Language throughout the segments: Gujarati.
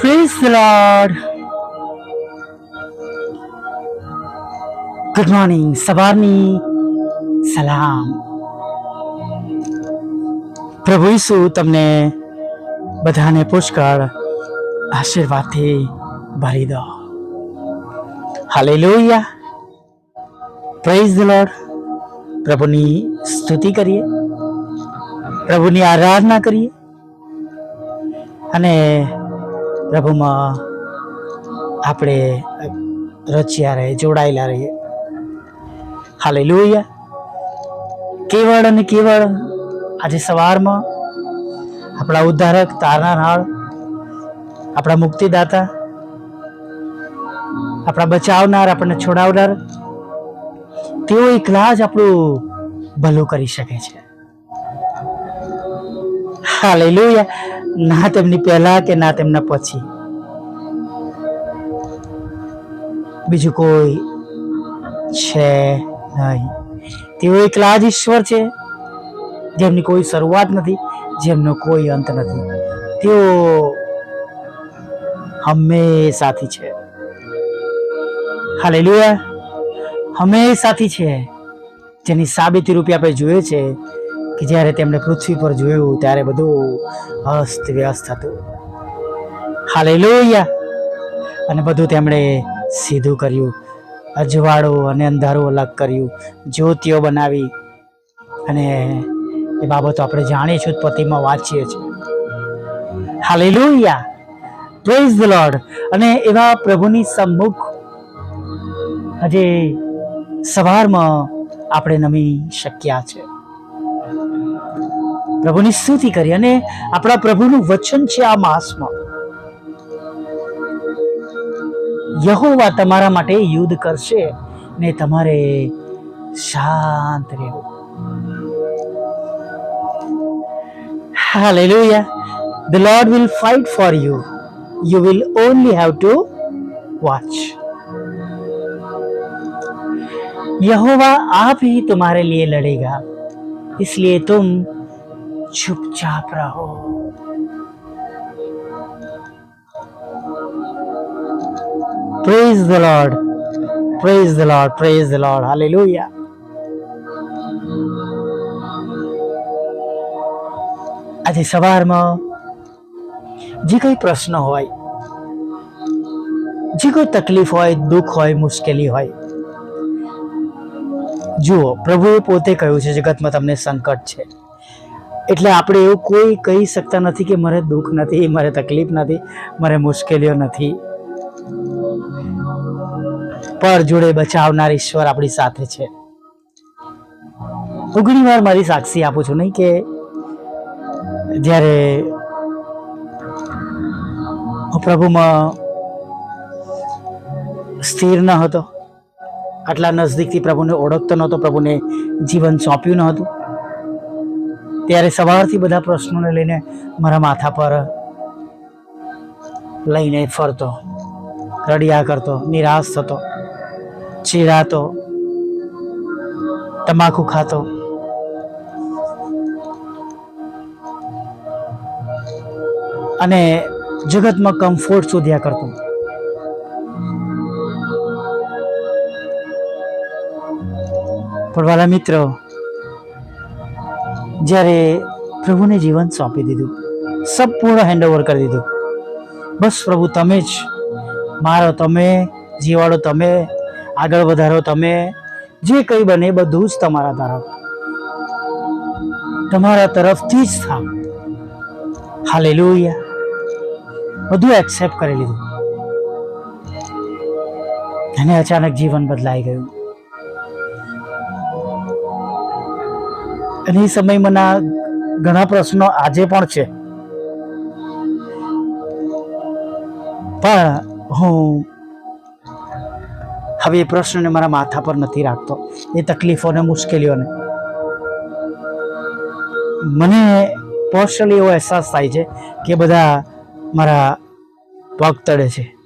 The Lord. ગુડ મોર્નિંગ સવારની સલામ પ્રભુ ઈસુ તમને બધાને પુષ્કળ આશીર્વાદથી ભરી દો. હાલેલુયા પ્રેઝ ધ લોર્ડ પ્રભુની સ્તુતિ કરીએ. પ્રભુની આરાધના કરીએ. અને પ્રભુમાં આપણે રચ્યા રહીએ, જોડાયેલા રહીએ. હાલે કેવળ અને કેવળ આજે સવારમાં આપણા ઉદ્ધારક તારના તારનાર આપણા મુક્તિદાતા, આપણા બચાવનાર, આપણને છોડાવનાર, તેઓ એકલા જ આપણું ભલું કરી શકે છે. હાલે ના તેમની પહેલા કે ના તેમના પછી? બીજું કોઈ છે નહીં. તેઓ એકલા જ ઈશ્વર છે, જેમની કોઈ શરૂઆત નથી, જેમનો કોઈ અંત નથી. તેઓ હંમેશાથી છે. હાલેલુયા. હંમેશાથી છે. જેની સાબિતી રૂપે આપણે જોઈએ છે કે જ્યારે તેમણે પૃથ્વી પર જોયું ત્યારે બધું અસ્ત વ્યસ્ત હતું. હાલેલુયા! અને બધું તેમણે સીધું કર્યું. અજવાળું અને અંધારું અલગ કર્યું. જ્યોતિઓ બનાવી. અને એ બાબતો આપણે જાણીએ છીએ ઉત્પત્તિમાં વાંચીએ છીએ. હાલેલુયા! પ્રેઝ ધ લોર્ડ અને એવા પ્રભુની સમ્મુખ આજે સવારમાં આપણે નમી શક્યા છે. પ્રભુની સ્તુતિ કરી અને આપણા પ્રભુનું વચન છે આ માસમાં યહોવા તમારા માટે યુદ્ધ કરશે ને તમારે શાંત રહેવું Hallelujah. The Lord will fight for you. You will only have to watch. यहोवा आप ही तुम्हारे लिए लड़ेगा इसलिए तुम ચૂપચાપ રહો. Praise the lord praise the lord praise the lord hallelujah આજે સવારમાં જે કઈ પ્રશ્ન હોય, જે કોઈ તકલીફ હોય, દુઃખ હોય, મુશ્કેલી હોય, જુઓ, પ્રભુએ પોતે કહ્યું છે, જગતમાં તમને સંકટ છે. એટલે આપણે એવું કોઈ કહી શકતા નથી કે મારે દુઃખ નથી, મારે તકલીફ નથી, મારે મુશ્કેલીઓ નથી. પર જોડે બચાવનાર ઈશ્વર આપણી સાથે છે. હું ઘણી વાર મારી સાક્ષી આપું છું નહીં કે જ્યારે હું પ્રભુમાં સ્થિર ન હતો, આટલા નજદીકથી પ્રભુને ઓળખતો નહોતો, પ્રભુને જીવન સોંપ્યું ન હતું ત્યારે સવારથી બધા પ્રશ્નોને લઈને મારા માથા પર લઈને ફરતો, રડિયા કરતો, નિરાશ થતો ચીરાતો તમાકુ ખાતો. અને જગતમાં કમ્ફર્ટ શોધ્યા કરતો. પણ વાલા મિત્રો જ્યારે પ્રભુને જીવન સોંપી દીધું, સંપૂર્ણ હેન્ડઓવર કરી દીધું. બસ પ્રભુ, તમે જ. મારો તમે જીવાડો તમે, આગળ વધારો તમે, જે કંઈ બને બધું જ તમારા તરફ તમારા તરફથી જ થાવ. હાલે બધું એક્સેપ્ટ કરી લીધું. અને અચાનક જીવન બદલાઈ ગયું. અને એ સમયમાંના ઘણા પ્રશ્નો આજે પણ છે. પણ હું હવે એ પ્રશ્નને મારા માથા પર નથી રાખતો. એ તકલીફોને, મુશ્કેલીઓને. મને પર્સનલી એવો અહેસાસ થાય છે કે બધા મારા પગ તળે છે.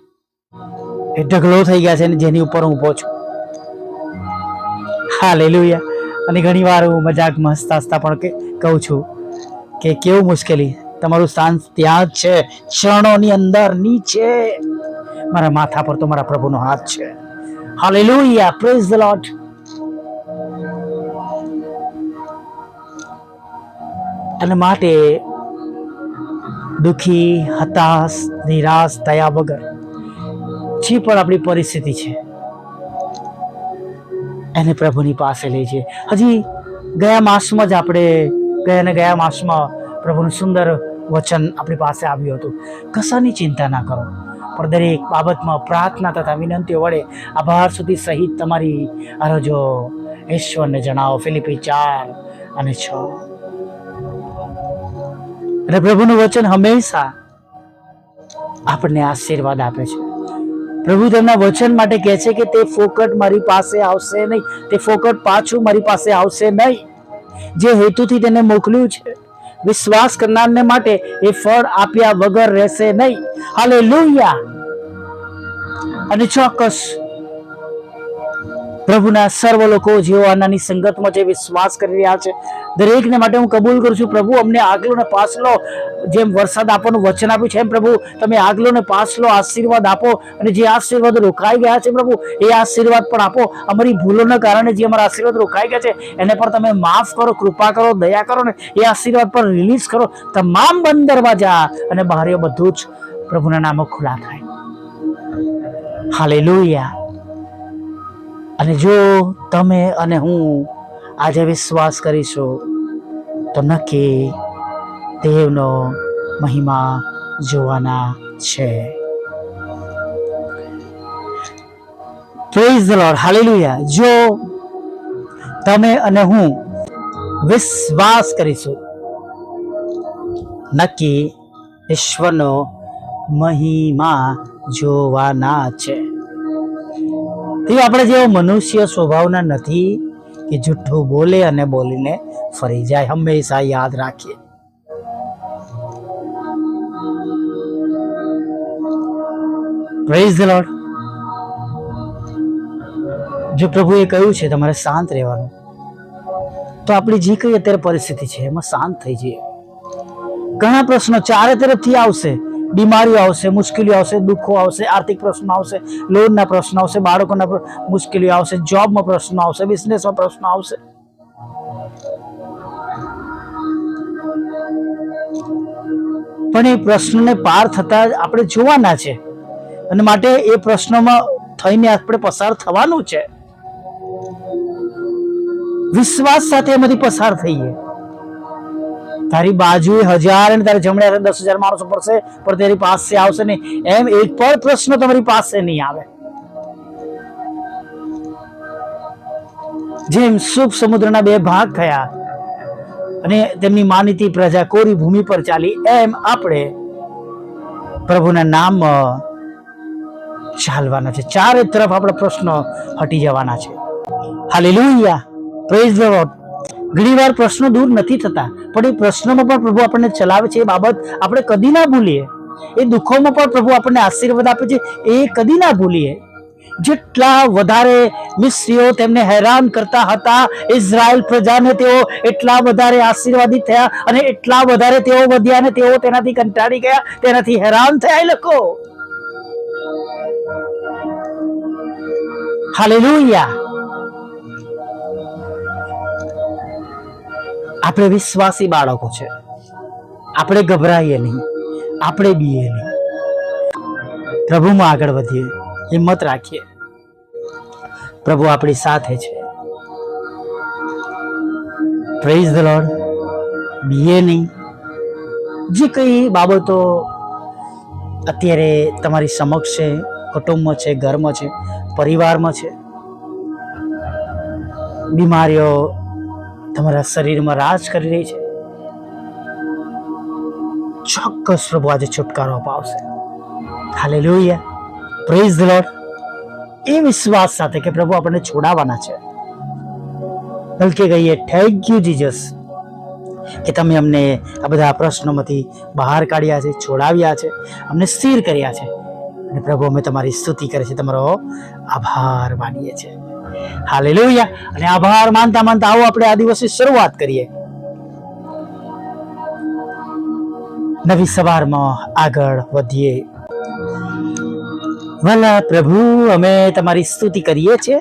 એ ઢગલો થઈ ગયા છે ને જેની ઉપર હું ઊભો છું. હા અને ઘણી વાર હું મજાકમાં હસતા હસતા પણ કહું છું કે કેવું મુશ્કેલી? તમારું સ્થાન ત્યાં જ છે. ક્ષણોની અંદર નીચે. મારા માથા પર તો મારા પ્રભુનો હાથ છે. હાલેલુયા પ્રેઝ ધ લોર્ડ અને માટે દુખી, હતાશ, નિરાશ થયા વગર જે પણ આપણી પરિસ્થિતિ છે એને પ્રભુની પાસે લઈ છે. હજી ગયા માસમાં જ આપણે ગયા ગયા માસમાં પ્રભુનું સુંદર વચન આપણી પાસે આવ્યું હતું. કશાની ચિંતા ના કરો. પણ દરેક બાબતમાં પ્રાર્થના તથા વિનંતીઓ વડે આભાર સુધી સહિત તમારી અરજો ઈશ્વરને જણાવો. ફિલિપી ચાર અને છ. અને પ્રભુનું વચન હંમેશા આપણને આશીર્વાદ આપે છે. પ્રભુ તેમના વચન માટે કહે છે કે તે ફોકટ મારી પાસે આવશે નહીં. તે ફોકટ પાછું મારી પાસે આવશે નહીં. જે હેતુથી તેને મોકલ્યું છે, વિશ્વાસ કરનારને માટે એ ફળ આપ્યા વગર રહેશે નહીં. હાલે અને ચોક્કસ પ્રભુના સર્વ લોકો જેઓ આનાની સંગતમાં જે વિશ્વાસ કરી રહ્યા છે, દરેકને માટે હું કબૂલ કરું છું, પ્રભુ, અમને આગલો ને પાછલો જેમ વરસાદ આપવાનું વચન આપ્યું છે, એમ પ્રભુ, તમે આગલો ને પાછલો આશીર્વાદ આપો અને જે આશીર્વાદ રોકાઈ ગયા છે પ્રભુ, એ આશીર્વાદ પણ આપો. અમારી ભૂલોના કારણે જે અમારા આશીર્વાદ રોકાઈ ગયા છે, એને પણ તમે માફ કરો, કૃપા કરો, દયા કરો ને એ આશીર્વાદ પર રિલીઝ કરો. તમામ બંધ દરવાજા અને બહારીઓ બધું જ પ્રભુના નામો ખુલ્લા થાય. હાલેલુયા અને જો તમે અને હું આજે વિશ્વાસ કરીશું, તો નક્કી દેવનો મહિમા જોવાના છે. પ્રેઝ ધ લોર્ડ હાલેલુયા જો તમે અને હું વિશ્વાસ કરીશું, નક્કી ઈશ્વરનો મહિમા જોવાના છે. તે આપણે જેવો મનુષ્ય સ્વભાવના નથી કે જુઠ્ઠું બોલે અને બોલીને ફરી જાય, હંમેશા યાદ રાખીએ. પ્રેઝ ધ લોર્ડ જો પ્રભુએ કહ્યું છે તમારે શાંત રહેવાનું, તો આપણી જે કઈ અત્યારે પરિસ્થિતિ છે એમાં શાંત થઈ જઈએ. ઘણા પ્રશ્નો ચારે તરફથી આવશે. બીમારીઓ આવશે, મુશ્કેલીઓ આવશે, દુઃખો આવશે, આર્થિક પ્રશ્નો આવશે લોનના પ્રશ્નો આવશે, બાળકોના મુશ્કેલીઓ આવશે જોબમાં પ્રશ્નો આવશે બિઝનેસમાં પ્રશ્નો આવશે. પણ એ પ્રશ્નને પાર થતા આપણે જોવાના છે. અને માટે એ પ્રશ્નોમાં થઈને આપણે પસાર થવાનું છે. વિશ્વાસ સાથે એમાંથી પસાર થઈએ. તારી બાજુએ હજાર અને તારે જમણે હાથે દસ હજાર માણસો પડશે, પણ તારી પાસે આવશે નહીં. એમ એક પણ પ્રશ્ન તમારી પાસે નહીં આવે. જેમ સુખ સમુદ્રના બે ભાગ થયા અને તેમની માનીતી પ્રજા કોરી ભૂમિ પર ચાલી, એમ આપણે પ્રભુના નામ ચાલવાના છે. ચારે તરફ આપણા પ્રશ્નો હટી જવાના છે. હાલેલુયા. પ્રેઝ ધ લોર્ડ ઘણી વાર પ્રશ્નો દૂર નથી થતા, પણ એ પ્રશ્નોમાં પણ પ્રભુ આપણને ચલાવે છે એ બાબત આપણે કદી ના ભૂલીએ. એ દુઃખોમાં પણ પ્રભુ આપણને આશીર્વાદ આપે છે એ કદી ના ભૂલીએ. જેટલા વધારે મિસ્ત્રીઓ તેમને હેરાન કરતા હતા, ઇઝરાયલ પ્રજાને તેઓ એટલા વધારે આશીર્વાદિત થયા અને એટલા વધારે તેઓ વધ્યા અને તેઓ તેનાથી કંટાળી ગયા, તેનાથી હેરાન થયા એ લોકો. હાલેલુયા. આપણે વિશ્વાસી બાળકો છે. આપણે ગભરાઈએ નહીં. આપણે બીએ નહીં. પ્રભુમાં આગળ વધીએ, હિંમત રાખીએ. પ્રભુ આપણી સાથે છે. પ્રેઝ ધ લોર્ડ બીએ નહીં. જે કઈ બાબતો અત્યારે તમારી સમક્ષ છે, કુટુંબમાં છે, ઘરમાં છે, પરિવારમાં છે. બીમારીઓ તમારા શરીરમાં રાજ કરી રહી છે. ચોક્કસ પ્રભુ આજે છુટકારો અપાવશે. હાલેલુયા. પ્રેઝ ધ લોર્ડ એ વિશ્વાસ સાથે કે પ્રભુ આપણને છોડાવવાના છે. બલકે કહીએ થેન્ક યુ જીજસ કે તમે અમને આ બધા પ્રશ્નોમાંથી બહાર કાઢ્યા છે, છોડાવ્યા છે, અમને સ્થિર કર્યા છે. અને પ્રભુ, અમે તમારી સ્તુતિ કરે છે, તમારો આભાર માનીએ છીએ. હાલેલુયા. અને આભાર માનતા માનતા આવો આપણે આ દિવસની શરૂઆત કરીએ. નવી સવારમાં આગળ વધીએ. વાલા પ્રભુ, અમે તમારી સ્તુતિ કરીએ છીએ.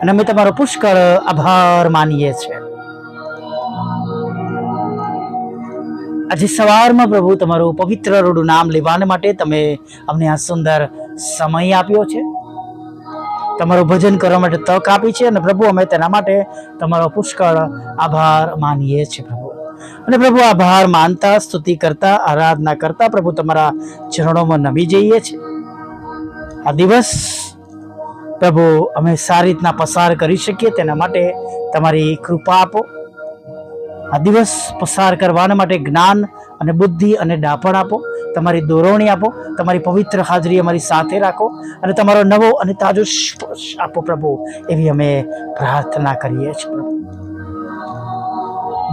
અને અમે તમારો પુષ્કળ આભાર માનીએ છીએ. આજે સવારમાં પ્રભુ, તમારું પવિત્ર રૂડું નામ લેવાને માટે તમે અમને આ સુંદર સમય આપ્યો છે. તમારું ભજન કરવા માટે તક આપી છે અને પ્રભુ, અમે તેના માટે તમારો પુષ્કળ આભાર માનીએ છીએ પ્રભુ. અને પ્રભુ, આભાર માનતા, સ્તુતિ કરતા, આરાધના કરતા પ્રભુ તમારા ચરણોમાં નમી જઈએ છીએ. આ દિવસ પ્રભુ, અમે સારી રીતના પસાર કરી શકીએ, તેના માટે તમારી કૃપા આપો. આ દિવસ પસાર કરવાના માટે જ્ઞાન અને બુદ્ધિ અને ડાપણ આપો, તમારી દોરવણી આપો, તમારી પવિત્ર હાજરી અમારી સાથે રાખો અને તમારો નવો અને તાજો સ્પર્શ આપો પ્રભુ, એવી અમે પ્રાર્થના કરીએ છીએ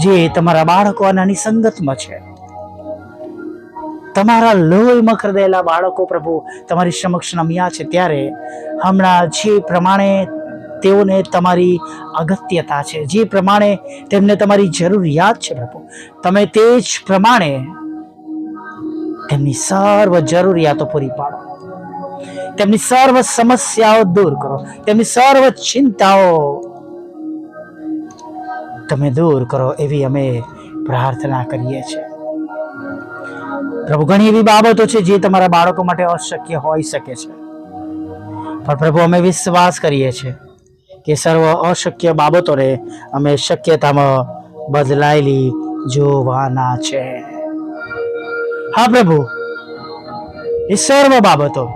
જે તમારા બાળકો આનાની સંગતમાં છે, તમારા લોહીમાં ખરીદેલા બાળકો પ્રભુ, તમારી સમક્ષ નમ્યા છે ત્યારે હમણાં જે પ્રમાણે તેઓને તમારી અગત્યતા છે. જે પ્રમાણે તેમને તમારી જરૂરિયાત છે પ્રભુ તમે તે જ પ્રમાણે તેમની સર્વ જરૂરિયાતો પૂરી પાડો. તેમની સર્વ સમસ્યાઓ દૂર કરો. તેમની સર્વ ચિંતાઓ તમે દૂર કરો એવી અમે પ્રાર્થના કરીએ છીએ. પ્રભુ, ઘણી એવી બાબતો છે જે તમારા બાળકો માટે અશક્ય હોઈ શકે છે. પણ પ્રભુ, અમે વિશ્વાસ કરીએ છીએ કે સર્વ અશક્ય બાબતોને અમે શક્યતામાં બદલાયેલી જોવાના છે. હા પ્રભુ, એ સર્વ બાબતો.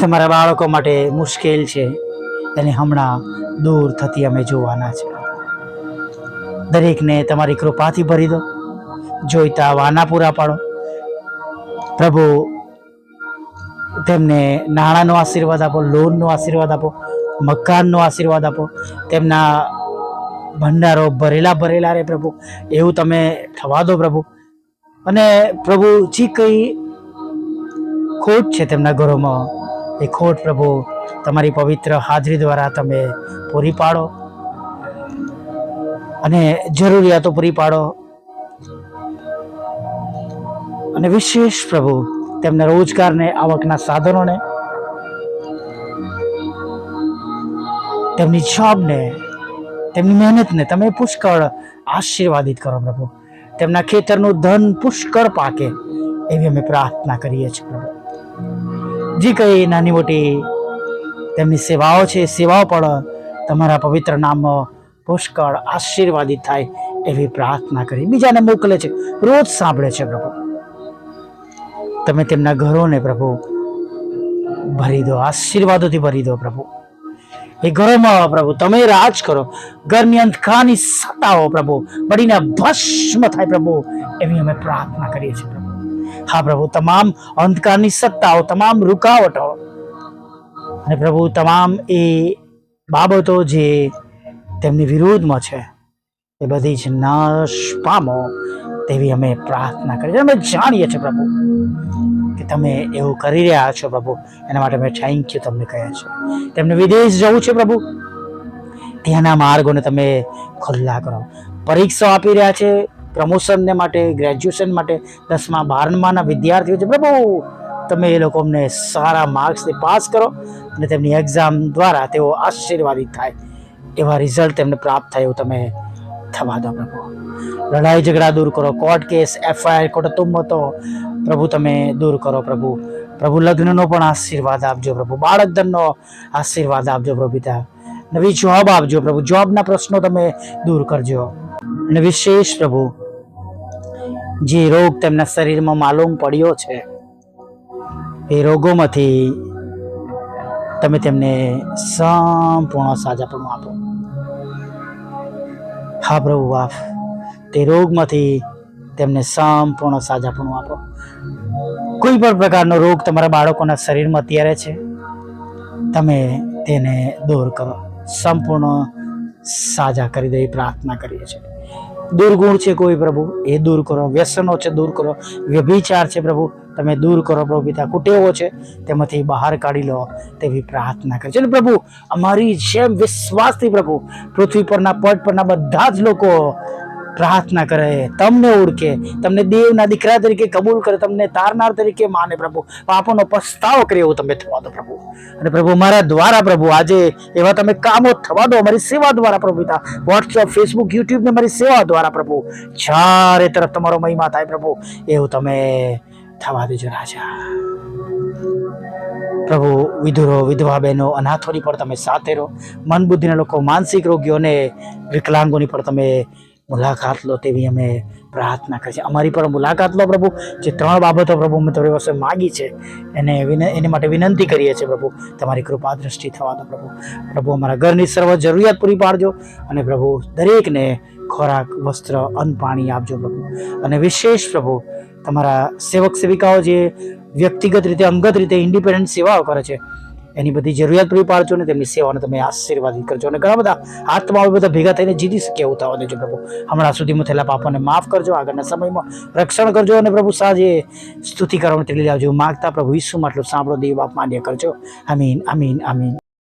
તમારા બાળકો માટે મુશ્કેલ છે, એને હમણાં દૂર થતી અમે જોવાના છે. દરેકને તમારી કૃપાથી ભરી દો, જોઈતા વાના પૂરા પાડો. પ્રભુ તેમને નાણાંનો આશીર્વાદ આપો, લોનનો આશીર્વાદ આપો, મકાનનો આશીર્વાદ આપો, તેમના ભંડારો ભરેલા ભરેલા રહે પ્રભુ. એવું તમે થવા દો પ્રભુ. અને પ્રભુ જે કંઈ ખોટ છે તેમના ઘરોમાં, એ ખોટ પ્રભુ તમારી પવિત્ર હાજરી દ્વારા તમે પૂરી પાડો. અને જરૂરિયાતો પૂરી પાડો. અને વિશેષ પ્રભુ તેમના રોજગારને, આવકના સાધનોને, તેમની જોબને તેમની મહેનતને તમે પુષ્કળ આશીર્વાદિત કરો પ્રભુ. તેમના ખેતરનું ધન પુષ્કળ પાકે એવી અમે પ્રાર્થના કરીએ છીએ પ્રભુ. જે કંઈ નાની મોટી તેમની સેવાઓ છે, સેવાઓ પણ તમારા પવિત્ર નામમાં પુષ્કળ આશીર્વાદિત થાય એવી પ્રાર્થના કરી. બીજાને મોકલે છે, રોજ સાંભળે છે પ્રભુ. તમે તેમના ઘરોને પ્રભુ ભરી દો, આશીર્વાદોથી ભરી દો પ્રભુ. એ ઘરોમાં પ્રભુ, તમે રાજ કરો. ઘરની અંધકારની સત્તાઓ પ્રભુ. બળીને ભસ્મ થાય પ્રભુ, એવી અમે પ્રાર્થના કરીએ છીએ પ્રભુ. હા પ્રભુ, તમામ અંધકારની સત્તાઓ તમામ રૂકાવટો અને પ્રભુ, તમામ એ બાબતો જે તેમની વિરોધમાં છે, એ બધી જ નાશ પામો. તેવી અમે પ્રાર્થના કરીએ અમે જાણીએ છીએ પ્રભુ કે તમે એવું કરી રહ્યા છો પ્રભુ. એના માટે અમે થેન્ક યુ તમને કહે છે તેમને વિદેશ જવું છે પ્રભુ. ત્યાંના માર્ગોને તમે ખુલ્લા કરો. પરીક્ષાઓ આપી રહ્યા છે પ્રમોશનને માટે ગ્રેજ્યુએશન માટે, દસમા, બારમાના વિદ્યાર્થીઓ છે પ્રભુ. તમે એ લોકો અમને સારા માર્ક્સથી પાસ કરો અને તેમની એક્ઝામ દ્વારા તેઓ આશીર્વાદિત થાય. એવા રિઝલ્ટ તેમને પ્રાપ્ત થાય એવું તમે થવા દો પ્રભુ. લડાઈ ઝઘડા દૂર કરો. કોર્ટ કેસ, એફઆઈઆર કુટુંબતો પ્રભુ, તમે દૂર કરો પ્રભુ. પ્રભુ, લગ્નનો પણ આશીર્વાદ આપજો પ્રભુ. બાળકધનનો આશીર્વાદ આપજો પ્રભુ પિતા. નવી જોબ આપજો પ્રભુ. જોબના પ્રશ્નો તમે દૂર કરજો. અને વિશેષ પ્રભુ, જે રોગ તેમના શરીરમાં માલુમ પડ્યો છે, એ રોગોમાંથી તમે તેમને સંપૂર્ણ સાજાપણું આપો. હા પ્રભુ બાપ તે રોગમાંથી તેમને સંપૂર્ણ સાજાપણું આપો. કોઈ પણ પ્રકારનો રોગ તમારા બાળકોના શરીરમાં અત્યારે છે, તમે તેને દૂર કરો. સંપૂર્ણ સાજા કરી દે પ્રાર્થના કરીએ છીએ. દુર્ગુણ છે કોઈ પ્રભુ? એ દૂર કરો. વ્યસનો છે, દૂર કરો. વ્યભિચાર છે પ્રભુ. તમે દૂર કરો. પ્રભુ પિતા કુટેવો છે. તેમાંથી બહાર કાઢી લો. તેવી પ્રાર્થના કરી છે. પ્રભુ, અમારી જેમ વિશ્વાસથી પ્રભુ, પૃથ્વી પરના પટ પરના બધા જ લોકો પ્રાર્થના કરે, તમને ઓળખે, તમને દેવના દીકરા તરીકે કબૂલ કરે, તમને તારનાર તરીકે માને પ્રભુ. પાપોનો પસ્તાવો કરે એવું તમે થવા દો પ્રભુ. અને પ્રભુ મારા દ્વારા પ્રભુ, આજે એવા તમે કામો થવા દો, અમારી સેવા દ્વારા પ્રભુ પિતા. વોટ્સઅપ ફેસબુક યુટ્યુબ ને મારી સેવા દ્વારા પ્રભુ. ચારે તરફ તમારો મહિમા થાય પ્રભુ. એવું તમે થવા દેજો રાજા. પ્રભુ, વિધુરો, વિધવા બહેનો, અનાથોની પણ તમે સાથે રહો. મન બુદ્ધિના લોકો, માનસિક રોગીઓને વિકલાંગોની પણ તમે મુલાકાત લો તેવી અમે પ્રાર્થના કરીએ છીએ. અમારી પર મુલાકાત લો પ્રભુ. જે ત્રણ બાબતો પ્રભુ મેં તમારી પાસે માગી છે, એને એની માટે વિનંતી કરીએ છીએ પ્રભુ. તમારી કૃપા દ્રષ્ટિ થવા દો પ્રભુ. પ્રભુ, અમારા ઘરની સર્વ જરૂરિયાત પૂરી પાડજો અને પ્રભુ, દરેકને ખોરાક, વસ્ત્ર, અન્ન, પાણી આપજો પ્રભુ. અને વિશેષ પ્રભુ, તમારા સેવક સેવિકાઓ જે વ્યક્તિગત રીતે, અંગત રીતે ઇન્ડિપેન્ડન્ટ સેવાઓ કરે છે એની બધી જરૂરિયાત પૂરી પાડજો ને તેમની સેવાને તમે આશીર્વાદિત કરજો અને ઘણા બધા આત્માઓ બધા ભેગા થઈને જીતી શકે એવું થવા દેજો પ્રભુ. હમણાં સુધીમાં થયેલા પાપોને માફ કરજો, આગળના સમયમાં રક્ષણ કરજો અને પ્રભુ સાજે સ્તુતિ કરવાની તેલી લાવજો માગતા પ્રભુ ઈસુમાં આટલું સાંભળો, દેવ બાપ માન્ય કરજો. અમીન અમીન આમીન.